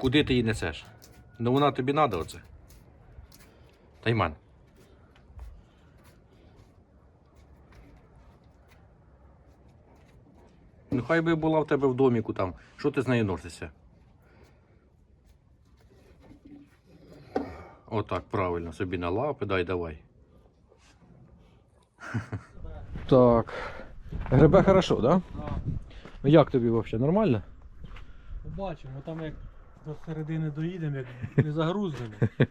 Куди ти її несеш? Ну вона тобі треба оце. Тайман. Ну хай би була в тебе в доміку там. Що ти з нею носишся? Отак, правильно, собі на лапи, дай давай. Так. Гребе хорошо, так? Да? Ну як тобі взагалі? Нормально? Побачимо, там як до середини доїдемо, як не загрузимо.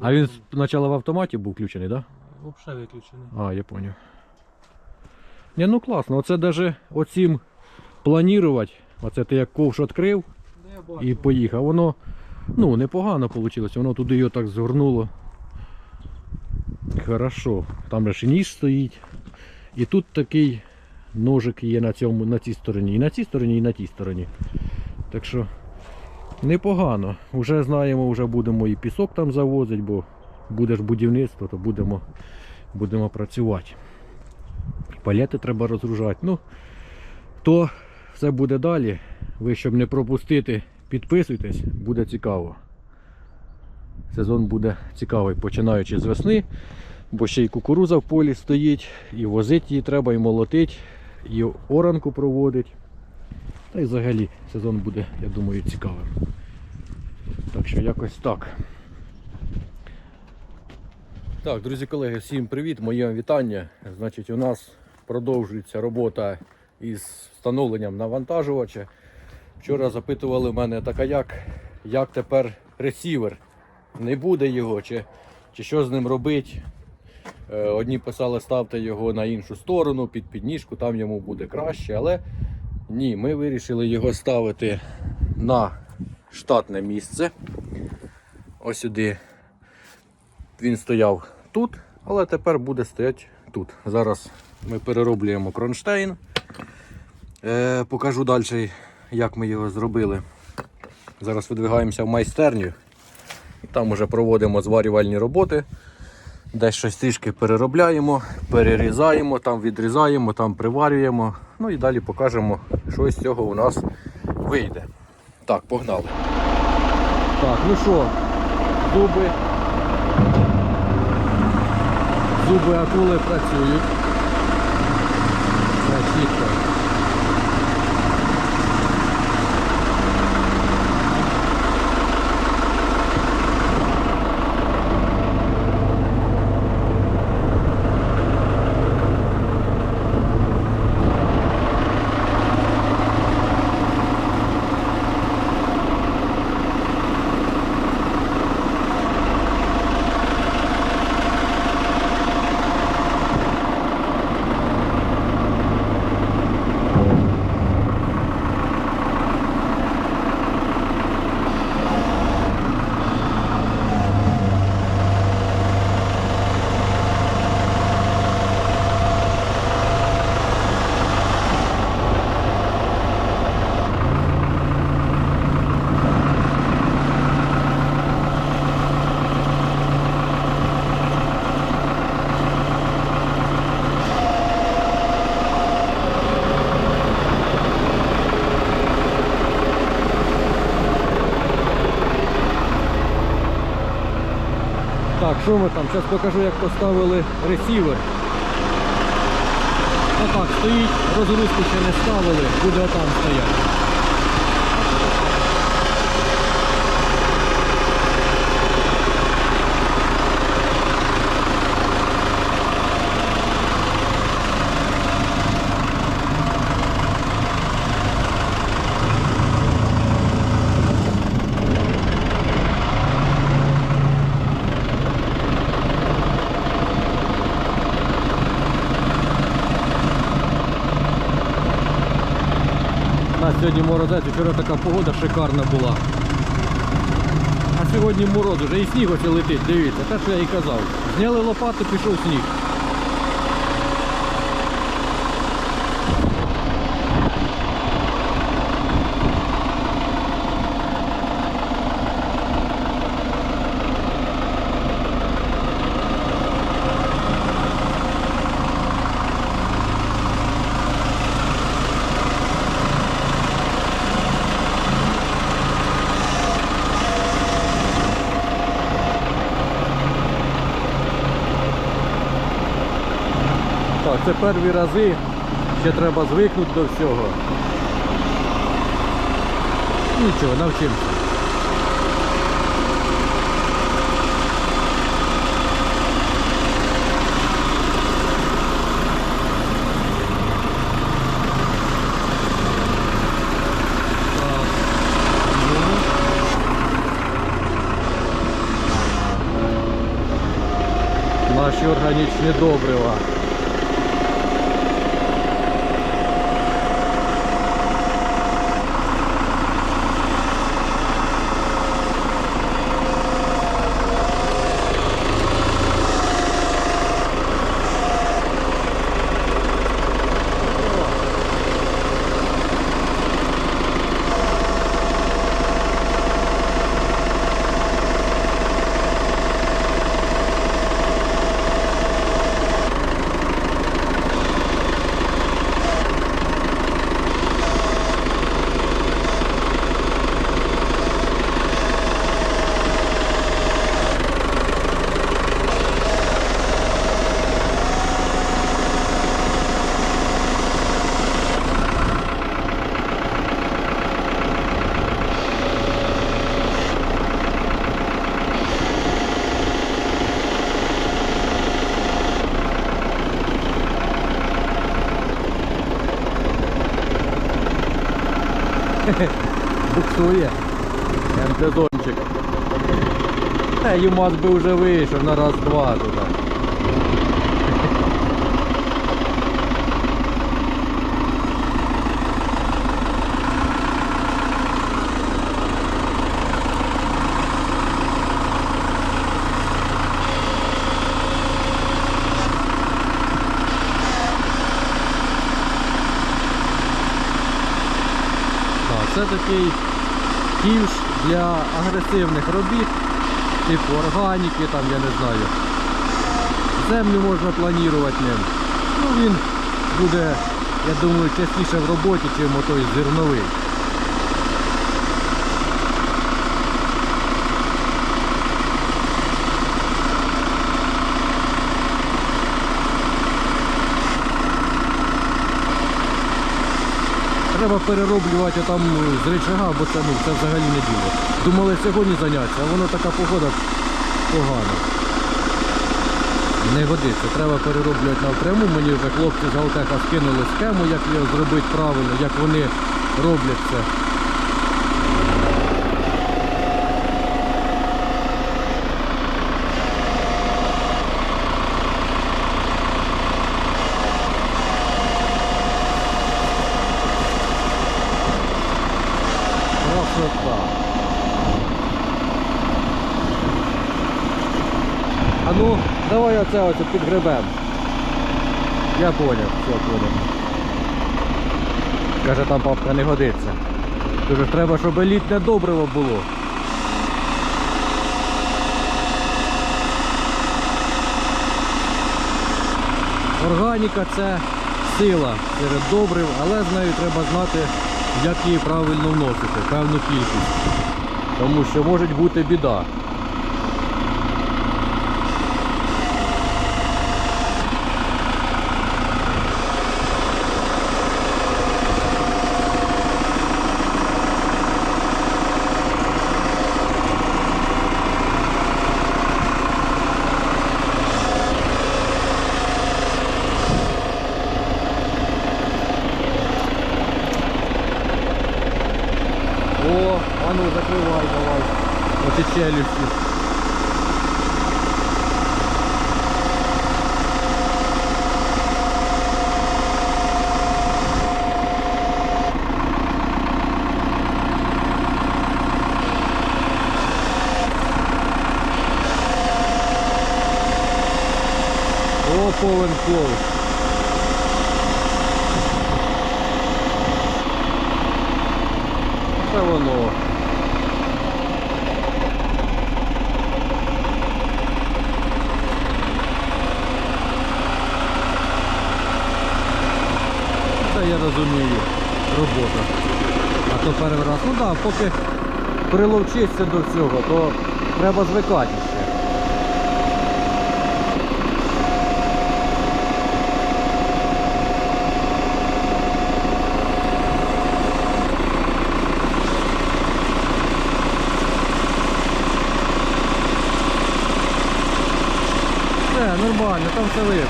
А він спочатку в автоматі був включений, так? Да? Взагалі виключений. А, я понял. Не, ну класно. Оце даже оцім планувати. Оце ти як ковш відкрив і поїхав. Воно ну, непогано вийшло. Воно туди його так згорнуло. Хорошо. Там ж і ніж стоїть. І тут такий ножик є на цьому, на цій стороні. І на цій стороні, і на тій стороні. Так що непогано. Уже знаємо, вже будемо і пісок там завозити, бо буде ж будівництво, то будемо, будемо працювати. Палети треба розгружати. Ну, то все буде далі. Ви, щоб не пропустити, підписуйтесь, буде цікаво. Сезон буде цікавий, починаючи з весни, бо ще й кукуруза в полі стоїть, і возити її треба, і молотить, і оранку проводить. Та й взагалі сезон буде, я думаю, цікавим. Так що якось так. Так, друзі колеги, всім привіт, моє вітання. Значить, у нас продовжується робота із встановленням навантажувача. Вчора запитували мене, так а як, як тепер ресівер? Не буде його, чи, чи що з ним робити? Е, Одні писали, ставте його на іншу сторону, під підніжку, там йому буде краще. Але ні, ми вирішили його ставити на штатне місце. Ось сюди він стояв тут, але тепер буде стояти тут. Зараз ми перероблюємо кронштейн. Е, покажу далі, як ми його зробили. Зараз видвигаємося в майстерню. Там вже проводимо зварювальні роботи. Десь щось трішки переробляємо, перерізаємо, там відрізаємо, там приварюємо. Ну і далі покажемо, що з цього у нас вийде. Так, погнали. Так, ну що, зуби. Зуби акули працюють. Все Так, що ми там? Зараз покажу, як поставили ресівер. Отак, стоїть, розгрузку ще не ставили, буде отам стояти. Сьогодні морозець, вчора така погода шикарна була. А сьогодні мороз уже і сніг ось летить, дивіться, те, що я і казав. Зняли лопату, пішов сніг. Це перші рази, ще треба звикнути до всього. Нічого, навчимося. Наші органічні добрива. Буксує. МТ-зончик. Та ЮМАЗ би вже вийшов на раз-два туди. Це такий ківш для агресивних робіт, типу органіки, там, я не знаю. Землю можна планувати ним. Ну він буде, я думаю, частіше в роботі, ніж отой зерновий. Треба перероблювати там з речага, бо це, ну, це взагалі не діло. Думали сьогодні заняття, а воно така погода погана. Не годиться, треба перероблювати напряму. Мені вже хлопці з Алтеха скинули схему, як її зробити правильно, як вони роблять це. А ну, давай оце оце підгребем. Я поняв, все поняв. Каже, там папка не годиться. Дуже треба, щоб елітне добриво було. Органіка це сила серед добрив, але з нею треба знати, як її правильно вносити, певну кількість. Тому що може бути біда. А ну закривай давай. Оці челюсті. О, повен флоу. Це воно. я розумію, робота. А то перший раз, ну так, поки приловчишся до цього, то треба звикатися. Все, нормально, там все вийде.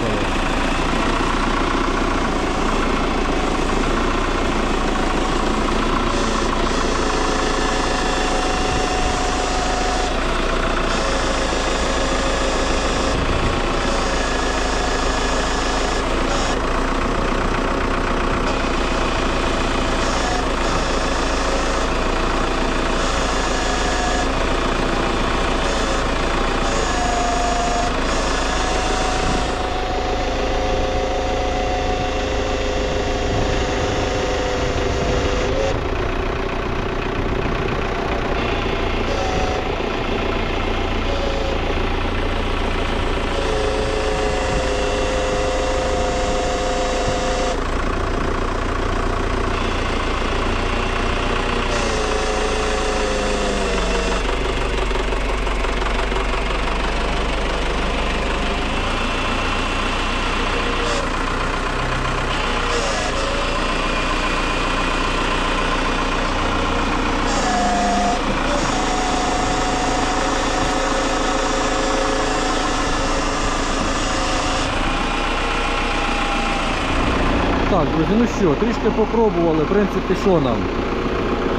Так, друзі, ну що, трішки попробували. В принципі, що нам?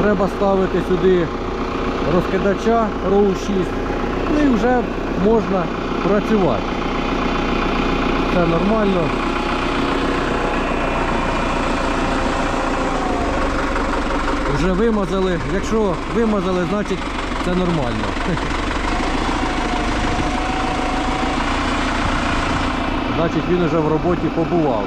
Треба ставити сюди розкидача ROW 6. Ну і вже можна працювати. Це нормально. Вже вимазали. Якщо вимазали, значить це нормально. Значить він вже в роботі побував.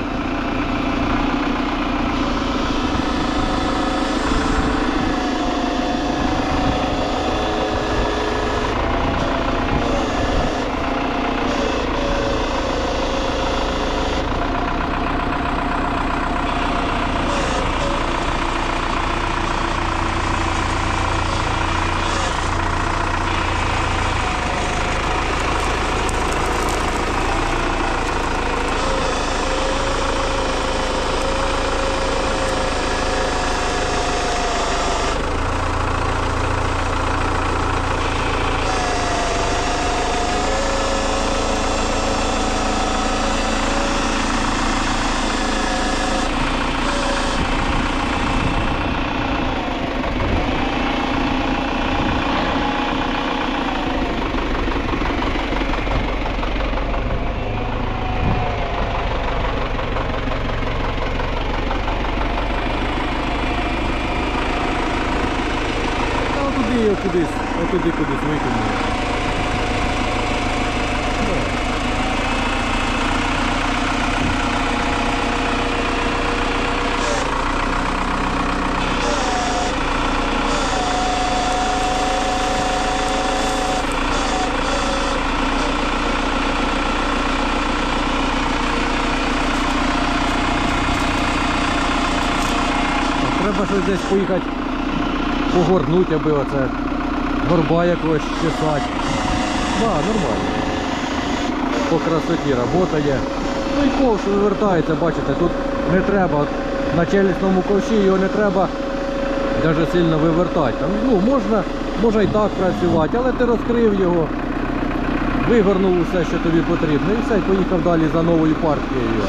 Щось десь поїхати погорнуть, аби оце горба якогось чесати. Да, нормально. По красоті робота є. Ну і ковш вивертається, бачите, тут не треба на челюсному ковші його не треба навіть сильно вивертати. Там, ну, можна, можна і так працювати, але ти розкрив його, вигорнув усе, що тобі потрібно, і все, поїхав далі за новою партією.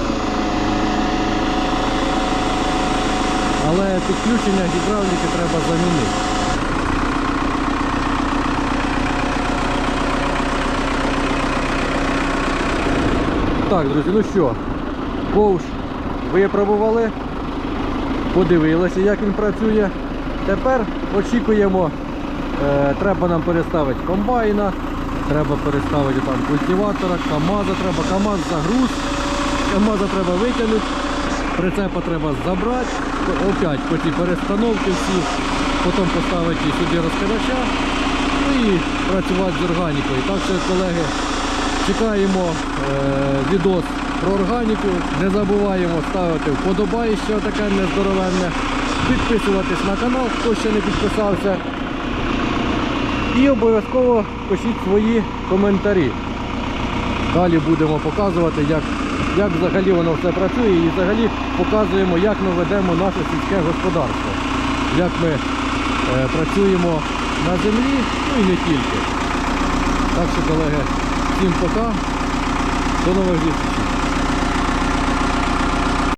Але підключення гідравліки треба замінити. Так, друзі, ну що, ковш випробували, подивилися, як він працює. Тепер очікуємо, е, треба нам переставити комбайна, треба переставити там культиватора, КАМАЗа треба, КАМАЗ загруз, КАМАЗа треба витягнути, прицепа треба забрати, опять по ці перестановки всі, потім поставити сюди розкидача і працювати з органікою. Так що, колеги, чекаємо е, відос про органіку. Не забуваємо ставити вподобаєще таке нездоровенне, підписуватись на канал, хто ще не підписався. І обов'язково пишіть свої коментарі. Далі будемо показувати, як, як взагалі воно все працює і взагалі показуємо, як ми ведемо наше сільське господарство. Як ми е, працюємо на землі, ну і не тільки. Так що, колеги, всім пока. До нових зустрічей.